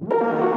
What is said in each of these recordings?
you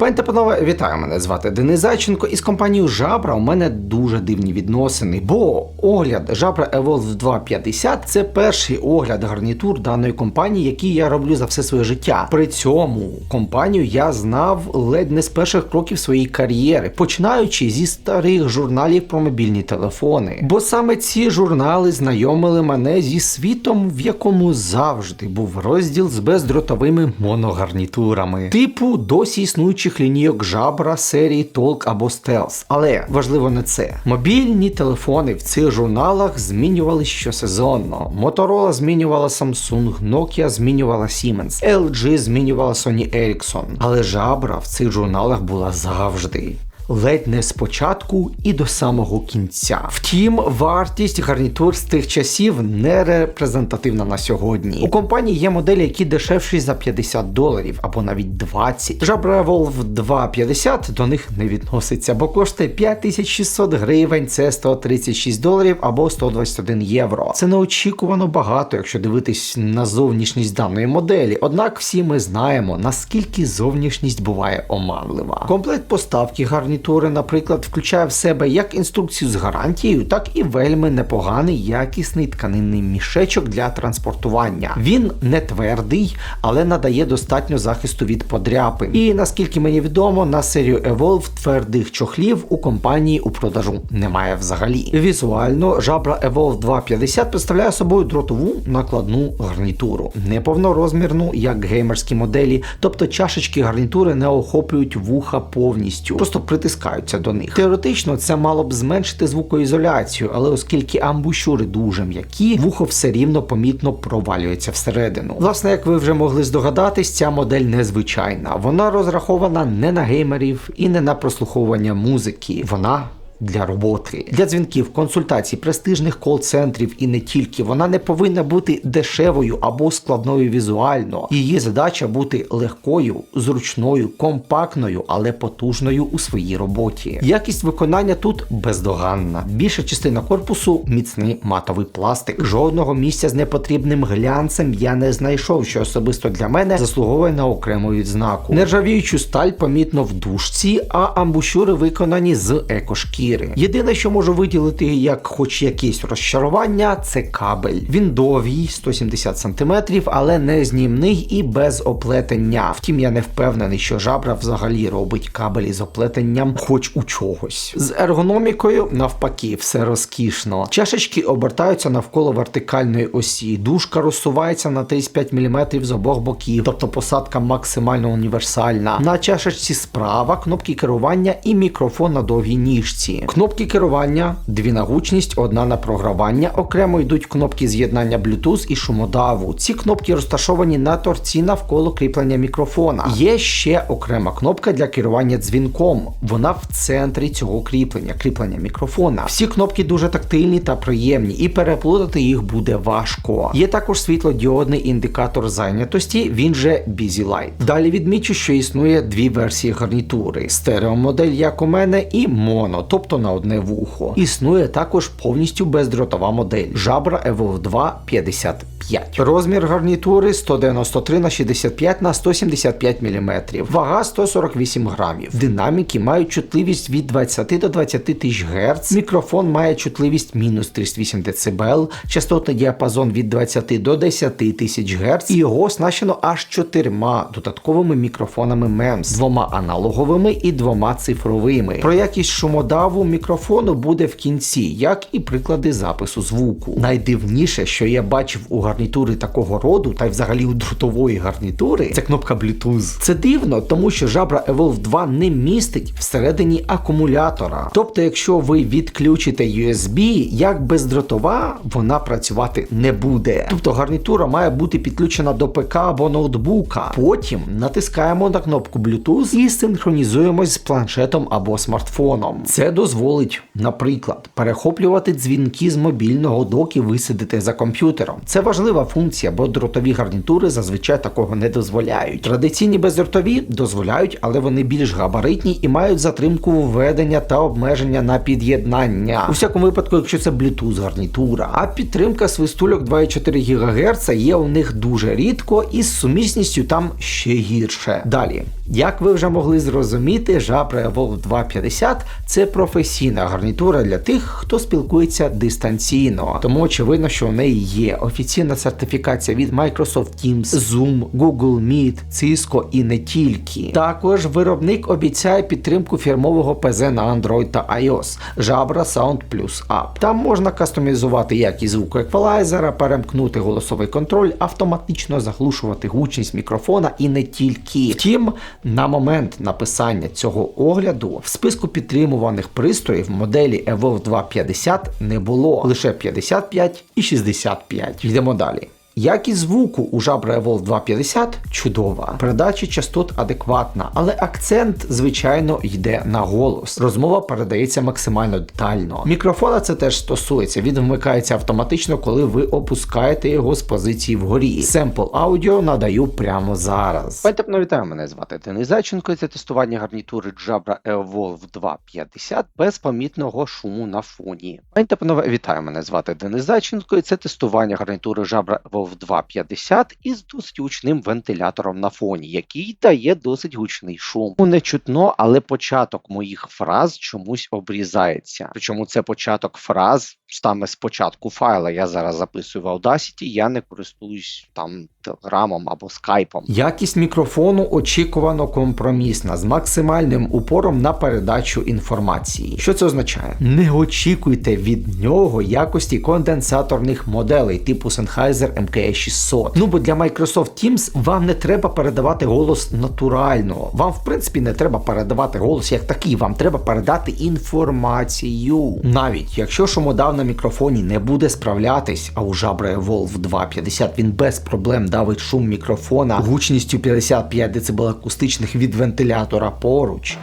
Пані та панове, вітаю мене. Звати Денис Зайченко. І з компанією Жабра у мене дуже дивні відносини. Бо огляд Жабра Evolve 250 це перший огляд гарнітур даної компанії, який я роблю за все своє життя. При цьому компанію я знав ледь не з перших кроків своєї кар'єри, починаючи зі старих журналів про мобільні телефони. Бо саме ці журнали знайомили мене зі світом, в якому завжди був розділ з бездротовими моногарнітурами, типу досі існуючих лінійок жабра серії Talk або Stealth. Але важливо не це. Мобільні телефони в цих журналах змінювали щосезонно. Motorola змінювала Samsung, Nokia змінювала Siemens, LG змінювала Sony Ericsson. Але жабра в цих журналах була завжди. Ледь не спочатку і до самого кінця. Втім, вартість гарнітур з тих часів не репрезентативна на сьогодні. У компанії є моделі, які дешевші за 50 доларів або навіть 20. Жабра Evolve 250 до них не відноситься, бо коштує 5600 гривень, це 136 доларів або 121 євро. Це неочікувано багато, якщо дивитись на зовнішність даної моделі. Однак всі ми знаємо, наскільки зовнішність буває оманлива. Комплект поставки гарнітури, наприклад, включає в себе як інструкцію з гарантією, так і вельми непоганий якісний тканинний мішечок для транспортування. Він не твердий, але надає достатньо захисту від подряпин. І наскільки мені відомо, на серію Evolve твердих чохлів у компанії у продажу немає взагалі. Візуально жабра Evolve 250 представляє собою дротову накладну гарнітуру, неповнорозмірну, як геймерські моделі, тобто чашечки гарнітури не охоплюють вуха повністю, просто притискаються до них. Теоретично це мало б зменшити звукоізоляцію, але оскільки амбушюри дуже м'які, вухо все рівно помітно провалюється всередину. Власне, як ви вже могли здогадатись, ця модель незвичайна. Вона розрахована не на геймерів і не на прослуховування музики. Вона для роботи, для дзвінків, консультацій, престижних кол-центрів і не тільки. Вона не повинна бути дешевою або складною візуально. Її задача бути легкою, зручною, компактною, але потужною у своїй роботі. Якість виконання тут бездоганна. Більша частина корпусу міцний матовий пластик. Жодного місця з непотрібним глянцем я не знайшов, що особисто для мене заслуговує на окрему відзнаку. Нержавіючу сталь помітно в дужці, а амбушюри виконані з екошкіри. Єдине, що можу виділити як хоч якесь розчарування, це кабель. Він довгий, 170 см, але не знімний і без оплетення. Втім, я не впевнений, що жабра взагалі робить кабелі з оплетенням хоч у чогось. З ергономікою навпаки, все розкішно. Чашечки обертаються навколо вертикальної осі. Дужка розсувається на 35 мм з обох боків, тобто посадка максимально універсальна. На чашечці справа кнопки керування і мікрофон на довгій ніжці. Кнопки керування, дві на гучність, одна на програвання. Окремо йдуть кнопки з'єднання Bluetooth і шумодаву. Ці кнопки розташовані на торці навколо кріплення мікрофона. Є ще окрема кнопка для керування дзвінком. Вона в центрі цього кріплення, кріплення мікрофона. Всі кнопки дуже тактильні та приємні, і переплутати їх буде важко. Є також світлодіодний індикатор зайнятості, він же Busy Light. Далі відмічу, що існує дві версії гарнітури: стереомодель, як у мене, і моно, тобто на одне вухо. Існує також повністю бездротова модель Jabra Evolve 2 55. Розмір гарнітури 193 на 65 на 175 мм. Вага 148 грамів. Динаміки мають чутливість від 20 до 20 тисяч Гц. Мікрофон має чутливість мінус 38 дБ, частотний діапазон від 20 до 10 тисяч Гц. І його оснащено аж чотирма додатковими мікрофонами MEMS, двома аналоговими і двома цифровими. Про якість шумодаву мікрофону буде в кінці, як і приклади запису звуку. Найдивніше, що я бачив у гарнітури такого роду, та й взагалі у дротової гарнітури, це кнопка Bluetooth. Це дивно, тому що жабра Evolve 2 не містить всередині акумулятора. Тобто, якщо ви відключите USB, як бездротова, вона працювати не буде. Тобто гарнітура має бути підключена до ПК або ноутбука. Потім натискаємо на кнопку Bluetooth і синхронізуємось з планшетом або смартфоном. Це дозволяє дозволить, наприклад, перехоплювати дзвінки з мобільного, доки ви сидите за комп'ютером. Це важлива функція, бо дротові гарнітури зазвичай такого не дозволяють. Традиційні бездротові дозволяють, але вони більш габаритні і мають затримку введення та обмеження на під'єднання. У всякому випадку, якщо це Bluetooth гарнітура. А підтримка свистульок 2,4 ГГц є у них дуже рідко, і з сумісністю там ще гірше. Далі, як ви вже могли зрозуміти, Jabra Evolve 250 це професійна гарнітура для тих, хто спілкується дистанційно. Тому очевидно, що у неї є офіційна сертифікація від Microsoft Teams, Zoom, Google Meet, Cisco і не тільки. Також виробник обіцяє підтримку фірмового ПЗ на Android та iOS Jabra Sound Plus App. Там можна кастомізувати якість звуку еквалайзера, перемкнути голосовий контроль, автоматично заглушувати гучність мікрофона і не тільки. Втім, на момент написання цього огляду в списку підтримуваних пристроїв моделі Evolve 250 не було лише 55 і 65. Йдемо далі. Якість звуку у Jabra Evolve 250 чудова, передача частот адекватна, але акцент, звичайно, йде на голос. Розмова передається максимально детально. Мікрофона це теж стосується, він вмикається автоматично, коли ви опускаєте його з позиції вгорі. Семпл аудіо надаю прямо зараз. Пані вітаю, мене звати Денис Зайченко. Це тестування гарнітури Jabra Evolve 250 без помітного шуму на фоні. Пані вітаю, мене звати Денис Зайченко, це тестування гарнітури Jabra Evolve 250 із досить гучним вентилятором на фоні, який дає досить гучний шум. Ну, Не чутно, але початок моїх фраз чомусь обрізається. Причому це початок фраз саме з початку файла. Я зараз записую в Audacity, я не користуюсь там телеграмом або скайпом. Якість мікрофону очікувано компромісна з максимальним упором на передачу інформації. Що це означає? Не очікуйте від нього якості конденсаторних моделей типу Sennheiser MKE600. Ну бо для Microsoft Teams вам не треба передавати голос натурально. Вам, в принципі, не треба передавати голос як такий, вам треба передати інформацію. Навіть якщо шумодав на мікрофоні не буде справлятись, а у Jabra Evolve 250 він без проблем давить шум мікрофона гучністю 55 дБ акустичних від вентилятора поруч.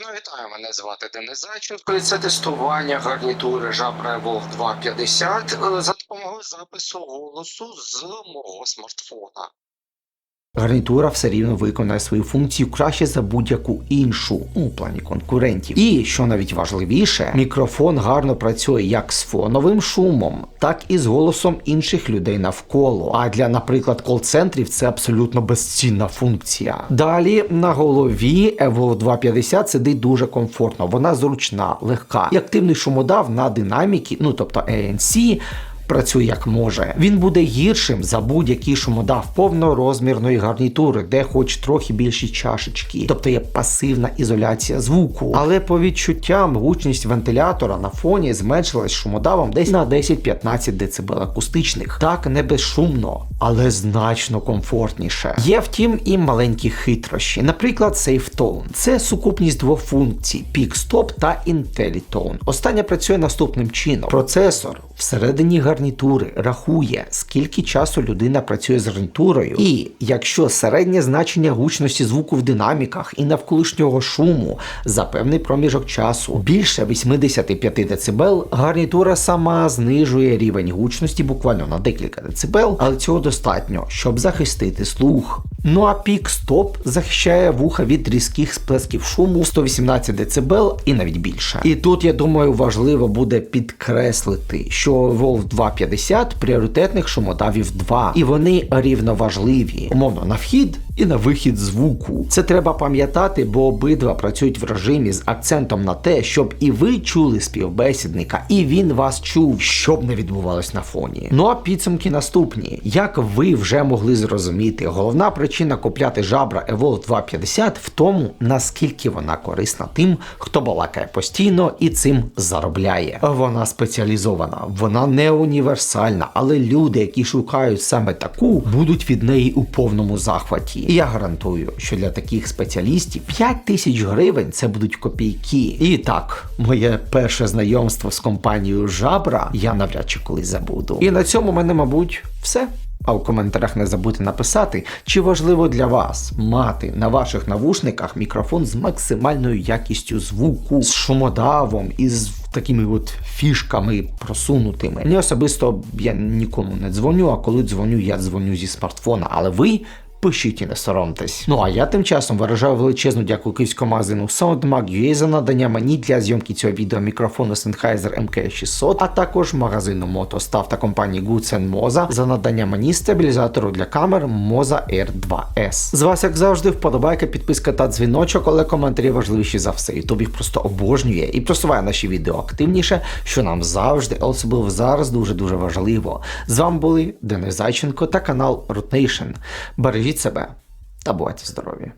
Ну, вітаю, мене звати Денис Зайченко, і це тестування гарнітури Jabra Evolve 250 е, за допомогою запису голосу з мого смартфона. Гарнітура все рівно виконує свою функцію краще за будь-яку іншу у плані конкурентів. І що навіть важливіше, мікрофон гарно працює як з фоновим шумом, так і з голосом інших людей навколо. А для, наприклад, кол-центрів це абсолютно безцінна функція. Далі на голові Evo 250 сидить дуже комфортно, вона зручна, легка. І активний шумодав на динаміки, ну тобто ANC, працює як може. Він буде гіршим за будь-який шумодав повнорозмірної гарнітури, де хоч трохи більші чашечки, тобто є пасивна ізоляція звуку. Але по відчуттям гучність вентилятора на фоні зменшилась шумодавом десь на 10-15 дБ акустичних. Так не безшумно, але значно комфортніше. Є втім і маленькі хитрощі. Наприклад, SafeTone. Це сукупність двох функцій: Peak-Stop та IntelliTone. Остання працює наступним чином: процесор всередині гарнітури рахує, скільки часу людина працює з гарнітурою, і якщо середнє значення гучності звуку в динаміках і навколишнього шуму за певний проміжок часу більше 85 дБ, гарнітура сама знижує рівень гучності буквально на декілька дБ, але цього достатньо, щоб захистити слух. Ну а пік стоп захищає вуха від різких сплесків шуму 118 дБ і навіть більше. І тут я думаю важливо буде підкреслити, що Wolf 250 пріоритетних шумодавів 2, і вони рівноважливі, умовно на вхід і на вихід звуку. Це треба пам'ятати, бо обидва працюють в режимі з акцентом на те, щоб і ви чули співбесідника, і він вас чув, щоб не відбувалось на фоні. Ну а підсумки наступні. Як ви вже могли зрозуміти, головна причина купляти жабра Evolve 250 в тому, наскільки вона корисна тим, хто балакає постійно і цим заробляє. Вона спеціалізована, вона не універсальна, але люди, які шукають саме таку, будуть від неї у повному захваті. І я гарантую, що для таких спеціалістів 5 тисяч гривень це будуть копійки. І так, моє перше знайомство з компанією Жабра я навряд чи колись забуду. І на цьому в мене, мабуть, все. А у коментарях не забудьте написати, чи важливо для вас мати на ваших навушниках мікрофон з максимальною якістю звуку, з шумодавом і з такими от фішками просунутими. Мені особисто я нікому не дзвоню, а коли дзвоню, я дзвоню зі смартфона. Але ви Пишіть і не соромтесь. Ну а я тим часом виражаю величезну дякую київському магазину SoundMag.ua за надання мені для зйомки цього відео мікрофону Sennheiser MK600, а також магазину MotoStav та компанії Goodsen Moza за надання мені стабілізатору для камер Moza R2S. З вас, як завжди, вподобайка, підписка та дзвіночок, але коментарі важливіші за все. Ютуб їх просто обожнює і просуває наші відео активніше, що нам завжди, особливо зараз дуже дуже важливо. З вами були Денис Зайченко та канал Root Nation. Бережіть себе та бувайте здорові!